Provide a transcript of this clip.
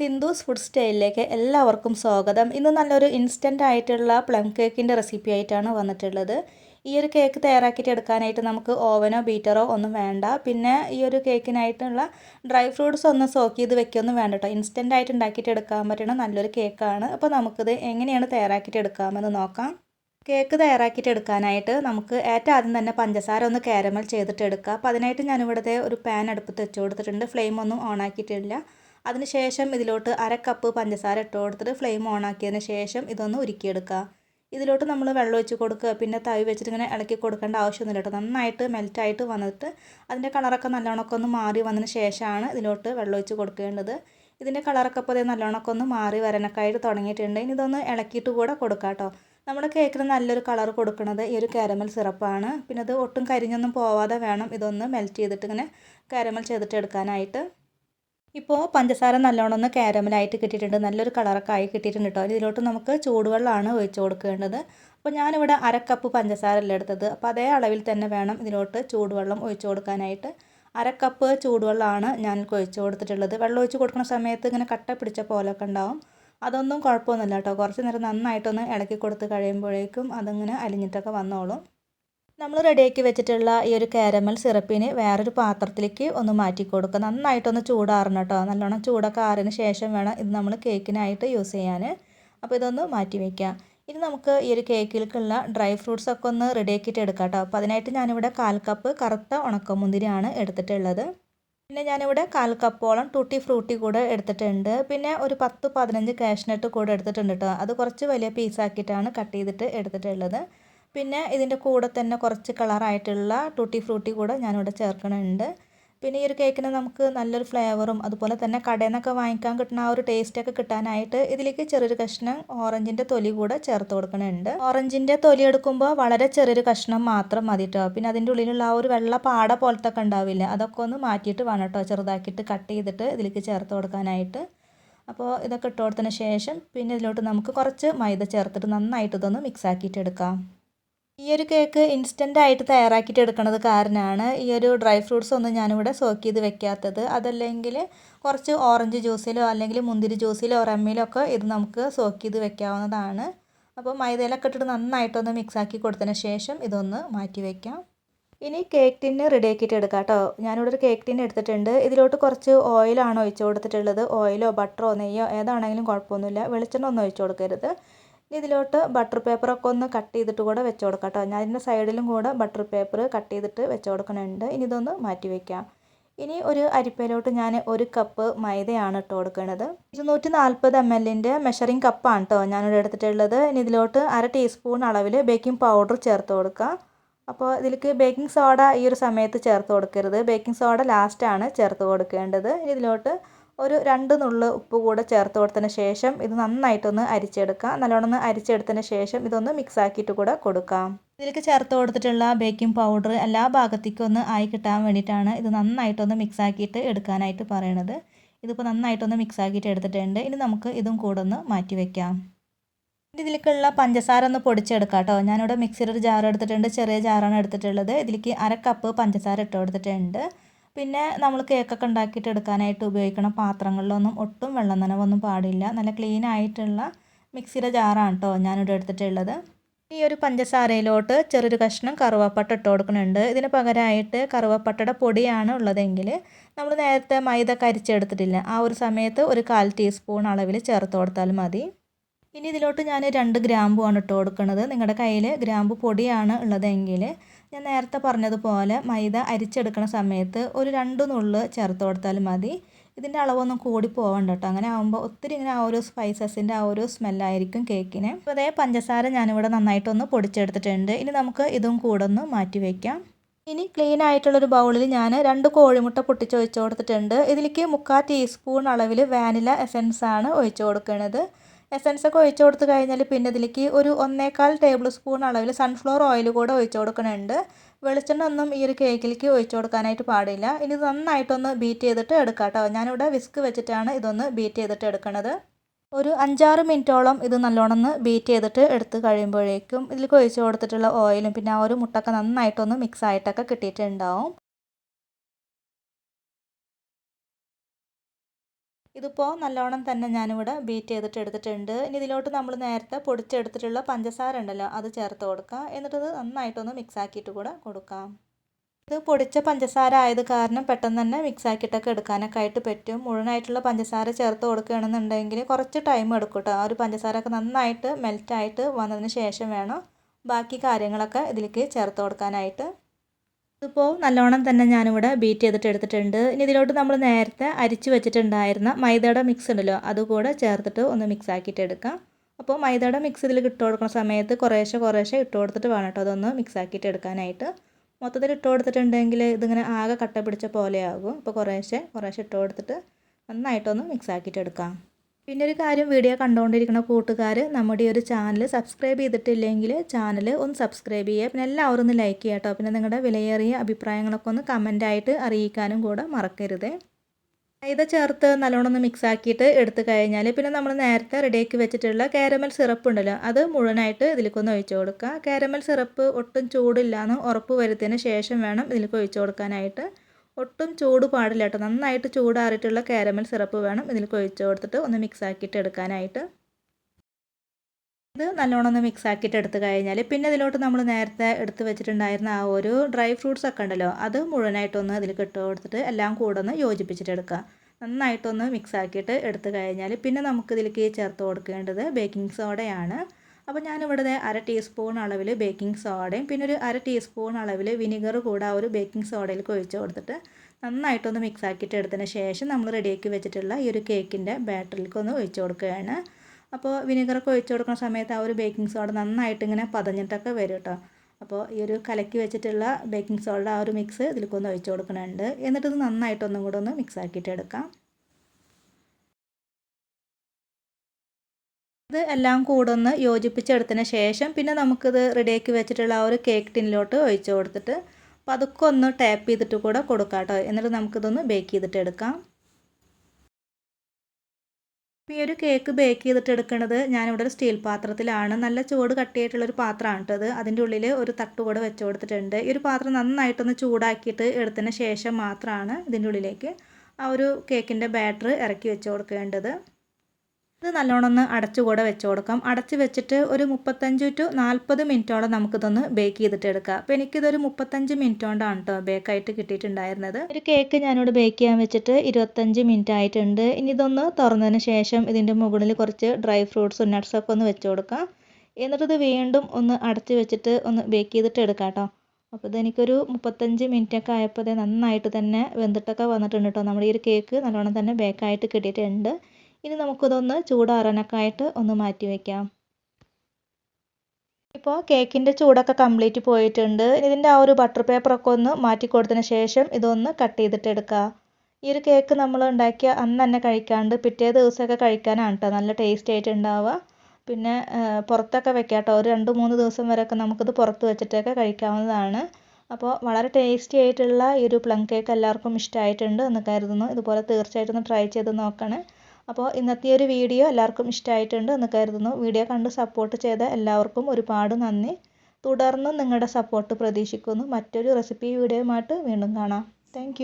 Sindhu's food സ്റ്റൈലിലേക്ക് എല്ലാവർക്കും സ്വാഗതം. ഇന്ന് നല്ലൊരു ഇൻസ്റ്റന്റ് ആയിട്ടുള്ള പ്ലം കേക്കിന്റെ റെസിപ്പി ആയിട്ടാണ് വന്നിട്ടുള്ളത്. ഈ ഒരു കേക്ക് തയ്യാറാക്കിയിട്ട് എടുക്കാനായിട്ട് നമുക്ക് ഓവനോ ബീറ്ററോ ഒന്നും വേണ്ട. പിന്നെ ഈ ഒരു കേക്കിനായിട്ടുള്ള ഡ്രൈ ഫ്രൂട്ട്സ് ഒന്നും സോക്ക് ചെയ്ത് വെക്കൊന്നും വേണ്ട കേട്ടോ ഇൻസ്റ്റന്റ് ആയിട്ട് ഉണ്ടാക്കിയിട്ട് എടുക്കാൻ പറ്റുന്ന നല്ലൊരു കേക്കാണ് അപ്പോൾ നമുക്കിത് എങ്ങനെയാണ് തയ്യാറാക്കിയിട്ട് എടുക്കാമെന്ന് നോക്കാം. കേക്ക് തയ്യാറാക്കിയിട്ട് എടുക്കാനായിട്ട് നമുക്ക് ഏറ്റവും ആദ്യം തന്നെ പഞ്ചസാര ഒന്ന് കാരമൽ ചെയ്തിട്ട് എടുക്കുക അപ്പോൾ അതിനായിട്ട് ഞാനിവിടുത്തെ ഒരു പാൻ അടുപ്പത്ത് വെച്ച് കൊടുത്തിട്ടുണ്ട്. ഫ്ലെയിം ഒന്നും ഓൺ ആക്കിയിട്ടില്ല. അതിനുശേഷം ഇതിലോട്ട് അര കപ്പ് പഞ്ചസാര ഇട്ട് കൊടുത്തിട്ട് ഫ്ലെയിം ഓൺ ആക്കിയതിന് ശേഷം ഇതൊന്ന് ഉരുക്കിയെടുക്കുക. ഇതിലോട്ട് നമ്മൾ വെള്ളം ഒഴിച്ച് കൊടുക്കുക. പിന്നെ തവി വെച്ചിട്ട് ഇങ്ങനെ ഇളക്കി കൊടുക്കേണ്ട ആവശ്യമൊന്നുമില്ല കേട്ടോ. നന്നായിട്ട് മെൽറ്റായിട്ട് വന്നിട്ട് അതിന്റെ കളറൊക്കെ നല്ലോണമൊക്കെ ഒന്ന് മാറി വന്നതിന് ശേഷമാണ് ഇതിലോട്ട് വെള്ളം ഒഴിച്ച് കൊടുക്കേണ്ടത്. ഇതിന്റെ കളറൊക്കെ അപ്പോൾ നല്ലോണമൊക്കെ ഒന്ന് മാറി വരാനൊക്കെ ആയിട്ട് തുടങ്ങിയിട്ടുണ്ട്. ഇനി ഇതൊന്ന് ഇളക്കിയിട്ട് കൂടെ കൊടുക്കാം കേട്ടോ. നമ്മുടെ കേക്കിന് നല്ലൊരു കളർ കൊടുക്കുന്നത് ഈ ഒരു കാരമൽ സിറപ്പാണ് പിന്നെ അത് ഒട്ടും കരിഞ്ഞൊന്നും പോവാതെ വേണം ഇതൊന്ന് മെൽറ്റ് ചെയ്തിട്ട് ഇങ്ങനെ കാരമൽ ചെയ്തിട്ട് എടുക്കാനായിട്ട്. ഇപ്പോൾ പഞ്ചസാര നല്ലോണം ഒന്ന് കാരമലായിട്ട് കിട്ടിയിട്ടുണ്ട്. നല്ലൊരു കളറൊക്കെ ആയി കിട്ടിയിട്ടുണ്ട് കേട്ടോ ഇതിലോട്ട് നമുക്ക് ചൂടുവെള്ളമാണ് ഒഴിച്ച് കൊടുക്കേണ്ടത്. അപ്പോൾ ഞാനിവിടെ അര കപ്പ് പഞ്ചസാര അല്ല എടുത്തത്. അപ്പോൾ അതേ അളവിൽ തന്നെ വേണം ഇതിലോട്ട് ചൂടുവെള്ളം ഒഴിച്ച് കൊടുക്കാനായിട്ട്. അര കപ്പ് ചൂടുവെള്ളമാണ് ഞാൻ ഒഴിച്ച് കൊടുത്തിട്ടുള്ളത്. വെള്ളം ഒഴിച്ച് കൊടുക്കുന്ന സമയത്ത് ഇങ്ങനെ കട്ട പിടിച്ച പോലൊക്കെ ഉണ്ടാവും. അതൊന്നും കുഴപ്പമൊന്നുമില്ല കേട്ടോ കുറച്ച് നേരം നന്നായിട്ടൊന്ന് ഇളക്കി കൊടുത്ത് കഴിയുമ്പോഴേക്കും അതിങ്ങനെ അലിഞ്ഞിട്ടൊക്കെ വന്നോളും. നമ്മൾ റെഡിയാക്കി വെച്ചിട്ടുള്ള ഈ ഒരു കാരമൽ സിറപ്പിന് വേറൊരു പാത്രത്തിലേക്ക് ഒന്ന് മാറ്റി കൊടുക്കുക. നന്നായിട്ടൊന്ന് ചൂടാറണം കേട്ടോ. നല്ലോണം ചൂടൊക്കെ ആറിന് ശേഷം വേണം ഇത് നമ്മൾ കേക്കിനായിട്ട് യൂസ് ചെയ്യാൻ. അപ്പോൾ ഇതൊന്ന് മാറ്റി വയ്ക്കാം ഇനി നമുക്ക് ഈ ഒരു കേക്കിലേക്കുള്ള ഡ്രൈ ഫ്രൂട്ട്സ് ഒക്കെ ഒന്ന് റെഡിയാക്കിയിട്ട് എടുക്കാം കേട്ടോ. അപ്പോൾ അതിനായിട്ട് ഞാനിവിടെ കാൽ കപ്പ് കറുത്ത ഉണക്കമുന്തിരിയാണ് എടുത്തിട്ടുള്ളത്. പിന്നെ ഞാനിവിടെ കാൽ കപ്പോളം ടൂട്ടി ഫ്രൂട്ടി കൂടെ എടുത്തിട്ടുണ്ട്. പിന്നെ ഒരു പത്ത് പതിനഞ്ച് കാഷ്നട്ട് കൂടെ എടുത്തിട്ടുണ്ട് കേട്ടോ. അത് കുറച്ച് വലിയ പീസാക്കിയിട്ടാണ് കട്ട് ചെയ്തിട്ട് എടുത്തിട്ടുള്ളത്. പിന്നെ ഇതിന്റെ കൂടെ തന്നെ കുറച്ച് കളറായിട്ടുള്ള ടൂട്ടി ഫ്രൂട്ടി കൂടെ ഞാനിവിടെ ചേർക്കണുണ്ട്. പിന്നെ ഈ ഒരു കേക്കിന് നമുക്ക് നല്ലൊരു ഫ്ലേവറും അതുപോലെ തന്നെ കടയിൽ നിന്നൊക്കെ വാങ്ങിക്കാൻ കിട്ടുന്ന ആ ഒരു ടേസ്റ്റൊക്കെ കിട്ടാനായിട്ട് ഇതിലേക്ക് ചെറിയൊരു കഷ്ണം ഓറഞ്ചിന്റെ തൊലി കൂടെ ചേർത്ത് കൊടുക്കണുണ്ട്. ഓറഞ്ചിന്റെ തൊലി എടുക്കുമ്പോൾ വളരെ ചെറിയൊരു കഷ്ണം മാത്രം മതി കേട്ടോ പിന്നെ അതിന്റെ ഉള്ളിലുള്ള ആ ഒരു വെള്ള പാട പോലത്തെ ഒക്കെ ഉണ്ടാവില്ല അതൊക്കെ ഒന്ന് മാറ്റിയിട്ട് വേണം കേട്ടോ ചെറുതാക്കിയിട്ട് കട്ട് ചെയ്തിട്ട് ഇതിലേക്ക് ചേർത്ത് കൊടുക്കാനായിട്ട്. അപ്പോൾ ഇതൊക്കെ ഇട്ട് കൊടുത്തതിന് ശേഷം പിന്നെ ഇതിലോട്ട് നമുക്ക് കുറച്ച് മൈദ ചേർത്തിട്ട് നന്നായിട്ട് ഇതൊന്ന് മിക്സ് ആക്കിയിട്ട് എടുക്കാം. ഈ ഒരു കേക്ക് ഇൻസ്റ്റന്റ് ആയിട്ട് തയ്യാറാക്കിയിട്ട് എടുക്കുന്നത് കാരണമാണ് ഈ ഒരു ഡ്രൈ ഫ്രൂട്ട്സ് ഒന്നും ഞാനിവിടെ സോക്ക് ചെയ്ത് വെക്കാത്തത്. അതല്ലെങ്കിൽ കുറച്ച് ഓറഞ്ച് ജ്യൂസിലോ അല്ലെങ്കിൽ മുന്തിരി ജ്യൂസിലോ റമ്മിലോ ഒക്കെ ഇത് നമുക്ക് സോക്ക് ചെയ്ത് വെക്കാവുന്നതാണ്. അപ്പോൾ മൈദയിലൊക്കെ ഇട്ടിട്ട് നന്നായിട്ടൊന്ന് മിക്സ് ആക്കി കൊടുത്തതിന് ശേഷം ഇതൊന്ന് മാറ്റി വയ്ക്കാം ഇനി കേക്ക് ടിന്ന് റെഡി ആക്കിയിട്ട് എടുക്കാം കേട്ടോ. ഞാനിവിടെ ഒരു കേക്ക് ടിന്ന് എടുത്തിട്ടുണ്ട്. ഇതിലോട്ട് കുറച്ച് ഓയിലാണ് ഒഴിച്ചു കൊടുത്തിട്ടുള്ളത്. ഓയിലോ ബട്ടറോ നെയ്യോ ഏതാണെങ്കിലും കുഴപ്പമൊന്നുമില്ല. വെളിച്ചെണ്ണ ഒന്നും ഒഴിച്ചു കൊടുക്കരുത്. ഇതിലോട്ട് ബട്ടർ പേപ്പറൊക്കെ ഒന്ന് കട്ട് ചെയ്തിട്ട് കൂടെ വെച്ച് കൊടുക്കാം കേട്ടോ ഞാൻ ഇതിന്റെ സൈഡിലും കൂടെ ബട്ടർ പേപ്പർ കട്ട് ചെയ്തിട്ട് വെച്ച് കൊടുക്കണുണ്ട് ഇനി ഇതൊന്ന് മാറ്റി വയ്ക്കാം ഇനി ഒരു അരിപ്പയിലോട്ട് ഞാൻ ഒരു കപ്പ് മൈദയാണ് ഇട്ട് കൊടുക്കുന്നത്. ഇരുന്നൂറ്റി നാൽപ്പത് എം എല്ലിന്റെ മെഷറിംഗ് കപ്പാണ് കേട്ടോ ഞാനിവിടെ എടുത്തിട്ടുള്ളത്. ഇനി ഇതിലോട്ട് അര ടീസ്പൂൺ അളവിൽ ബേക്കിംഗ് പൗഡർ ചേർത്ത് കൊടുക്കുക. അപ്പോൾ ഇതിലേക്ക് ബേക്കിംഗ് സോഡ ഈ ഒരു സമയത്ത് ചേർത്ത് കൊടുക്കരുത്. ബേക്കിംഗ് സോഡ ലാസ്റ്റാണ് ചേർത്ത് കൊടുക്കേണ്ടത്. ഇനി ഇതിലോട്ട് ഒരു രണ്ട് നുള്ള് ഉപ്പ് കൂടെ ചേർത്ത് കൊടുത്തതിന് ശേഷം ഇത് നന്നായിട്ടൊന്ന് അരിച്ചെടുക്കാം. നല്ലോണം ഒന്ന് അരിച്ചെടുത്തതിന് ശേഷം ഇതൊന്ന് മിക്സ് ആക്കിയിട്ട് കൂടെ കൊടുക്കാം. ഇതിലേക്ക് ചേർത്ത് കൊടുത്തിട്ടുള്ള ബേക്കിംഗ് പൗഡർ എല്ലാ ഭാഗത്തേക്കും ഒന്ന് ആയി കിട്ടാൻ വേണ്ടിയിട്ടാണ് ഇത് നന്നായിട്ടൊന്ന് മിക്സ് ആക്കിയിട്ട് എടുക്കാനായിട്ട് പറയണത്. ഇതിപ്പോൾ നന്നായിട്ടൊന്ന് മിക്സ് ആക്കിയിട്ട് എടുത്തിട്ടുണ്ട്. ഇനി നമുക്ക് ഇതും കൂടെ ഒന്ന് മാറ്റി വെക്കാം. ഇതിലേക്കുള്ള പഞ്ചസാര ഒന്ന് പൊടിച്ചെടുക്കാം കേട്ടോ ഞാനിവിടെ മിക്സിയുടെ ഒരു ജാർ എടുത്തിട്ടുണ്ട്. ചെറിയ ജാറാണ് എടുത്തിട്ടുള്ളത്. ഇതിലേക്ക് അര കപ്പ് പഞ്ചസാര ഇട്ട് കൊടുത്തിട്ടുണ്ട്. പിന്നെ നമ്മൾ കേക്കൊക്കെ ഉണ്ടാക്കിയിട്ട് എടുക്കാനായിട്ട് ഉപയോഗിക്കണ പാത്രങ്ങളിലൊന്നും ഒട്ടും വെള്ളം നനവൊന്നും പാടില്ല. നല്ല ക്ലീൻ ആയിട്ടുള്ള മിക്സിയുടെ ജാറാണ് കേട്ടോ ഞാനിവിടെ എടുത്തിട്ടുള്ളത്. ഈ ഒരു പഞ്ചസാരയിലോട്ട് ചെറിയൊരു കഷ്ണം കറുവാപ്പട്ട ഇട്ട് കൊടുക്കുന്നുണ്ട്. ഇതിന് പകരമായിട്ട് കറുവപ്പട്ടയുടെ പൊടിയാണ് ഉള്ളതെങ്കിൽ നമ്മൾ നേരത്തെ മൈദ കരിച്ചെടുത്തിട്ടില്ല ആ ഒരു സമയത്ത് ഒരു കാൽ ടീസ്പൂൺ അളവിൽ ചേർത്ത് കൊടുത്താൽ മതി. ഇനി ഇതിലോട്ട് ഞാൻ രണ്ട് ഗ്രാമ്പുമാണ് ഇട്ട് കൊടുക്കുന്നത്. നിങ്ങളുടെ കയ്യിൽ ഗ്രാമ്പു പൊടിയാണ് ഉള്ളതെങ്കിൽ ഞാൻ നേരത്തെ പറഞ്ഞതുപോലെ മൈദ അരിച്ചെടുക്കുന്ന സമയത്ത് ഒരു രണ്ട് നുള്ള് ചേർത്ത് കൊടുത്താൽ മതി. ഇതിന്റെ അളവൊന്നും കൂടി പോകണ്ട കേട്ടോ അങ്ങനെ ആകുമ്പോൾ ഒത്തിരി ഇങ്ങനെ ആ ഒരു സ്പൈസസിന്റെ ആ ഒരു സ്മെല്ലായിരിക്കും കേക്കിന്. അപ്പോൾ അതേ പഞ്ചസാര ഞാനിവിടെ നന്നായിട്ടൊന്ന് പൊടിച്ചെടുത്തിട്ടുണ്ട്. ഇനി നമുക്ക് ഇതും കൂടെ ഒന്ന് മാറ്റി വയ്ക്കാം ഇനി ക്ലീൻ ആയിട്ടുള്ളൊരു ബൗളിൽ ഞാൻ രണ്ട് കോഴിമുട്ട പൊട്ടിച്ച് ഒഴിച്ചു കൊടുത്തിട്ടുണ്ട്. ഇതിലേക്ക് മുക്കാൽ ടീസ്പൂൺ അളവിൽ വാനില എസൻസ് ആണ് ഒഴിച്ച് കൊടുക്കുന്നത് എസൻസ് ഒക്കെ ഒഴിച്ചു കൊടുത്ത് കഴിഞ്ഞാൽ പിന്നെ ഇതിലേക്ക് ഒരു ഒന്നേകാൽ ടേബിൾ സ്പൂൺ അളവിൽ സൺഫ്ലവർ ഓയിൽ കൂടെ ഒഴിച്ചു കൊടുക്കുന്നുണ്ട് വെളിച്ചെണ്ണ ഒന്നും ഈ ഒരു കേക്കിലേക്ക് ഒഴിച്ചു കൊടുക്കാനായിട്ട് പാടില്ല. ഇനി ഇത് നന്നായിട്ടൊന്ന് ബീറ്റ് ചെയ്തിട്ട് എടുക്കാം കേട്ടോ ഞാനിവിടെ വിസ്ക് വെച്ചിട്ടാണ് ഇതൊന്ന് ബീറ്റ് ചെയ്തിട്ട് എടുക്കുന്നത് ഒരു അഞ്ചാറ് മിനിറ്റോളം ഇത് നല്ലോണം ബീറ്റ് ചെയ്തിട്ട് എടുത്ത് കഴിയുമ്പോഴേക്കും ഇതിലേക്ക് ഒഴിച്ച് കൊടുത്തിട്ടുള്ള ഓയിലും പിന്നെ ആ ഒരു മുട്ടൊക്കെ നന്നായിട്ടൊന്ന് മിക്സ് ആയിട്ടൊക്കെ കിട്ടിയിട്ടുണ്ടാവും. ഇതിപ്പോൾ നല്ലോണം തന്നെ ഞാനിവിടെ ബീറ്റ് ചെയ്തിട്ട് എടുത്തിട്ടുണ്ട്. ഇനി ഇതിലോട്ട് നമ്മൾ നേരത്തെ പൊടിച്ചെടുത്തിട്ടുള്ള പഞ്ചസാര ഉണ്ടല്ലോ അത് ചേർത്ത് കൊടുക്കുക എന്നിട്ടത് നന്നായിട്ടൊന്ന് മിക്സ് ആക്കിയിട്ട് കൂടെ കൊടുക്കാം. ഇത് പൊടിച്ച പഞ്ചസാര ആയത് കാരണം പെട്ടെന്ന് തന്നെ മിക്സ് ആക്കിയിട്ടൊക്കെ എടുക്കാനൊക്കെ ആയിട്ട് പറ്റും. മുഴുവനായിട്ടുള്ള പഞ്ചസാര ചേർത്ത് കൊടുക്കുകയാണെന്നുണ്ടെങ്കിൽ കുറച്ച് ടൈം എടുക്കും കേട്ടോ ആ ഒരു പഞ്ചസാര ഒക്കെ നന്നായിട്ട് മെൽറ്റായിട്ട് വന്നതിന് ശേഷം വേണം ബാക്കി കാര്യങ്ങളൊക്കെ ഇതിലേക്ക് ചേർത്ത് കൊടുക്കാനായിട്ട്. ഇതിപ്പോൾ നല്ലോണം തന്നെ ഞാനിവിടെ ബീറ്റ് ചെയ്തിട്ട് എടുത്തിട്ടുണ്ട്. ഇനി ഇതിലോട്ട് നമ്മൾ നേരത്തെ അരിച്ച് വെച്ചിട്ടുണ്ടായിരുന്ന മൈദയുടെ മിക്സ് ഉണ്ടല്ലോ അതുകൂടെ ചേർത്തിട്ട് ഒന്ന് മിക്സ് ആക്കിയിട്ട് എടുക്കാം. അപ്പോൾ മൈദയുടെ മിക്സ് ഇതിൽ ഇട്ട് കൊടുക്കുന്ന സമയത്ത് കുറേശ്ശെ കുറേശ്ശെ ഇട്ട് കൊടുത്തിട്ട് വേണം കേട്ടോ അതൊന്ന് മിക്സ് ആക്കിയിട്ട് എടുക്കാനായിട്ട്. മൊത്തത്തിൽ ഇട്ട് കൊടുത്തിട്ടുണ്ടെങ്കിൽ ഇതിങ്ങനെ ആകെ കട്ട പിടിച്ച പോലെയാകും അപ്പോൾ കുറേശ്ശെ കുറേശ്ശെ ഇട്ട് കൊടുത്തിട്ട് നന്നായിട്ടൊന്ന് മിക്സ് ആക്കിയിട്ട് എടുക്കാം. പിന്നെ ഒരു കാര്യം വീഡിയോ കണ്ടുകൊണ്ടിരിക്കുന്ന കൂട്ടുകാർ നമ്മുടെ ഒരു ചാനൽ സബ്സ്ക്രൈബ് ചെയ്തിട്ടില്ലെങ്കിൽ ചാനൽ ഒന്ന് സബ്സ്ക്രൈബ് ചെയ്യുക. പിന്നെ എല്ലാവരും ഒന്ന് ലൈക്ക് ചെയ്യുക കേട്ടോ പിന്നെ നിങ്ങളുടെ വിലയേറിയ അഭിപ്രായങ്ങളൊക്കെ ഒന്ന് കമന്റായിട്ട് അറിയിക്കാനും കൂടെ മറക്കരുത്. മൈദ ചേർത്ത് നല്ലോണം ഒന്ന് മിക്സ് ആക്കിയിട്ട് എടുത്തു കഴിഞ്ഞാൽ പിന്നെ നമ്മൾ നേരത്തെ റെഡിയാക്കി വെച്ചിട്ടുള്ള കാരമൽ സിറപ്പ് ഉണ്ടല്ലോ അത് മുഴുവനായിട്ട് ഇതിലേക്കൊന്ന് ഒഴിച്ചു കൊടുക്കുക. കാരമൽ സിറപ്പ് ഒട്ടും ചൂടില്ലാന്ന് ഉറപ്പ് വരുത്തിയതിന് ശേഷം വേണം ഇതിലേക്ക് ഒഴിച്ചു കൊടുക്കാനായിട്ട്. ഒട്ടും ചൂട് പാടില്ല കേട്ടോ. നന്നായിട്ട് ചൂടാറിയിട്ടുള്ള കാരമൽ സിറപ്പ് വേണം. ഇതിൽ ഒഴിച്ചു കൊടുത്തിട്ട് ഒന്ന് മിക്സ് ആക്കിയിട്ട് എടുക്കാനായിട്ട്. ഇത് നല്ലോണം ഒന്ന് മിക്സ് ആക്കിയിട്ട് എടുത്തു കഴിഞ്ഞാൽ പിന്നെ ഇതിലോട്ട് നമ്മൾ നേരത്തെ എടുത്ത് വെച്ചിട്ടുണ്ടായിരുന്ന ആ ഒരു ഡ്രൈ ഫ്രൂട്ട്സ് ഒക്കെ ഉണ്ടല്ലോ അത് മുഴുവനായിട്ടൊന്ന് ഇതിൽ കിട്ടു കൊടുത്തിട്ട് എല്ലാം കൂടെ ഒന്ന് യോജിപ്പിച്ചിട്ട് എടുക്കുക. നന്നായിട്ടൊന്ന് മിക്സ് ആക്കിയിട്ട് എടുത്തു കഴിഞ്ഞാൽ പിന്നെ നമുക്കിതിലേക്ക് ചേർത്ത് കൊടുക്കേണ്ടത് ബേക്കിംഗ് സോഡയാണ് അപ്പോൾ ഞാനിവിടെ അര ടീസ്പൂൺ അളവിൽ ബേക്കിംഗ് സോഡയും പിന്നെ ഒരു അര ടീസ്പൂൺ അളവിൽ വിനിഗർ കൂടെ ആ ഒരു ബേക്കിംഗ് സോഡയിലേക്ക് ഒഴിച്ച് കൊടുത്തിട്ട് നന്നായിട്ടൊന്ന് മിക്സ് ആക്കിയിട്ട് എടുത്തതിന് ശേഷം നമ്മൾ റെഡിയാക്കി വെച്ചിട്ടുള്ള ഈ ഒരു കേക്കിന്റെ ബാറ്ററിലേക്ക് ഒന്ന് ഒഴിച്ച് കൊടുക്കുകയാണ്. അപ്പോൾ വിനിഗറൊക്കെ ഒഴിച്ച് കൊടുക്കുന്ന സമയത്ത് ആ ഒരു ബേക്കിംഗ് സോഡ നന്നായിട്ട് ഇങ്ങനെ പതഞ്ഞിട്ടൊക്കെ വരും കേട്ടോ അപ്പോൾ ഈ ഒരു കലക്കി വെച്ചിട്ടുള്ള ബേക്കിംഗ് സോഡ ആ ഒരു മിക്സ് ഇതിലേക്കൊന്ന് ഒഴിച്ച് കൊടുക്കുന്നുണ്ട്. എന്നിട്ട് ഇത് നന്നായിട്ടൊന്നും കൂടെ ഒന്ന് മിക്സ് ആക്കിയിട്ട് എടുക്കാം. ഇത് എല്ലാം കൂടെ ഒന്ന് യോജിപ്പിച്ചെടുത്തതിന് ശേഷം പിന്നെ നമുക്കിത് റെഡിയാക്കി വെച്ചിട്ടുള്ള ആ ഒരു കേക്ക് ടിന്നിലോട്ട് ഒഴിച്ച് കൊടുത്തിട്ട് പതുക്കെ ഒന്ന് ടാപ്പ് ചെയ്തിട്ട് കൂടെ കൊടുക്കാം കേട്ടോ എന്നിട്ട് നമുക്കിതൊന്ന് ബേക്ക് ചെയ്തിട്ട് എടുക്കാം. ഈ ഒരു കേക്ക് ബേക്ക് ചെയ്തിട്ട് എടുക്കുന്നത് ഞാനിവിടെ ഒരു സ്റ്റീൽ പാത്രത്തിലാണ്. നല്ല ചൂട് കട്ടിയായിട്ടുള്ളൊരു പാത്രമാണ് കേട്ടത് അതിന്റെ ഉള്ളിൽ ഒരു തട്ട് കൂടെ വെച്ച് കൊടുത്തിട്ടുണ്ട്. ഈ ഒരു പാത്രം നന്നായിട്ടൊന്ന് ചൂടാക്കിയിട്ട് എടുത്തതിന് ശേഷം മാത്രമാണ് ഇതിന്റെ ഉള്ളിലേക്ക് ആ ഒരു കേക്കിന്റെ ബാറ്റർ ഇറക്കി വെച്ച് കൊടുക്കേണ്ടത്. ഇത് നല്ലോണം ഒന്ന് അടച്ചുകൂടെ വെച്ച് കൊടുക്കാം. അടച്ച് വെച്ചിട്ട് ഒരു മുപ്പത്തഞ്ച് ടു നാൽപ്പത് മിനിറ്റോളം നമുക്കിതൊന്ന് ബേക്ക് ചെയ്തിട്ട് എടുക്കാം. അപ്പോൾ എനിക്കിതൊരു മുപ്പത്തഞ്ച് മിനിറ്റ് കൊണ്ടാണ് കേട്ടോ ബേക്കായിട്ട് കിട്ടിയിട്ടുണ്ടായിരുന്നത്. ഒരു കേക്ക് ഞാനിവിടെ ബേക്ക് ചെയ്യാൻ വെച്ചിട്ട് ഇരുപത്തഞ്ച് മിനിറ്റ് ആയിട്ടുണ്ട്. ഇനി ഇതൊന്ന് തുറന്നതിന് ശേഷം ഇതിന്റെ മുകളിൽ കുറച്ച് ഡ്രൈ ഫ്രൂട്ട്സും നട്ട്സൊക്കെ ഒന്ന് വെച്ച് കൊടുക്കാം. എന്നിട്ട് ഇത് വീണ്ടും ഒന്ന് അടച്ച് വെച്ചിട്ട് ഒന്ന് ബേക്ക് ചെയ്തിട്ട് എടുക്കാം കേട്ടോ അപ്പോൾ ഇതെനിക്കൊരു മുപ്പത്തഞ്ച് മിനിറ്റൊക്കെ ആയപ്പോൾ നന്നായിട്ട് തന്നെ വെന്തിട്ടൊക്കെ വന്നിട്ടുണ്ട് കേട്ടോ നമ്മുടെ ഈ ഒരു കേക്ക് നല്ലോണം തന്നെ ബേക്കായിട്ട് കിട്ടിയിട്ടുണ്ട്. ഇനി നമുക്കിതൊന്ന് ചൂടാറാനൊക്കെയായിട്ട് ഒന്ന് മാറ്റി വയ്ക്കാം ഇപ്പോൾ കേക്കിന്റെ ചൂടൊക്കെ കംപ്ലീറ്റ് പോയിട്ടുണ്ട്. ഇതിന്റെ ആ ഒരു ബട്ടർ പേപ്പറൊക്കെ ഒന്ന് മാറ്റി കൊടുത്തതിന് ശേഷം ഇതൊന്ന് കട്ട് ചെയ്തിട്ട് എടുക്കുക ഈ ഒരു കേക്ക് നമ്മൾ ഉണ്ടാക്കിയ അന്ന് തന്നെ കഴിക്കാണ്ട് പിറ്റേ ദിവസമൊക്കെ കഴിക്കാനാണ് കേട്ടോ നല്ല ടേസ്റ്റ് ആയിട്ട് ഉണ്ടാവുക. പിന്നെ പുറത്തൊക്കെ വെക്കാം കേട്ടോ ഒരു രണ്ട് മൂന്ന് ദിവസം വരെയൊക്കെ നമുക്കിത് പുറത്ത് വെച്ചിട്ടൊക്കെ കഴിക്കാവുന്നതാണ്. അപ്പോൾ വളരെ ടേസ്റ്റി ആയിട്ടുള്ള ഈ ഒരു പ്ലം കേക്ക് എല്ലാവർക്കും ഇഷ്ടമായിട്ടുണ്ട് എന്ന് കരുതുന്നു. ഇതുപോലെ തീർച്ചയായിട്ടും ഒന്ന് ട്രൈ ചെയ്ത് നോക്കണേ. അപ്പോൾ ഇന്നത്തെ ഒരു വീഡിയോ എല്ലാവർക്കും ഇഷ്ടമായിട്ടുണ്ട് എന്ന് കരുതുന്നു. വീഡിയോ കണ്ട് സപ്പോർട്ട് ചെയ്ത എല്ലാവർക്കും ഒരുപാട് നന്ദി. തുടർന്നും നിങ്ങളുടെ സപ്പോർട്ട് പ്രതീക്ഷിക്കുന്നു. മറ്റൊരു റെസിപ്പി വീഡിയോയുമായിട്ട് വീണ്ടും കാണാം. താങ്ക്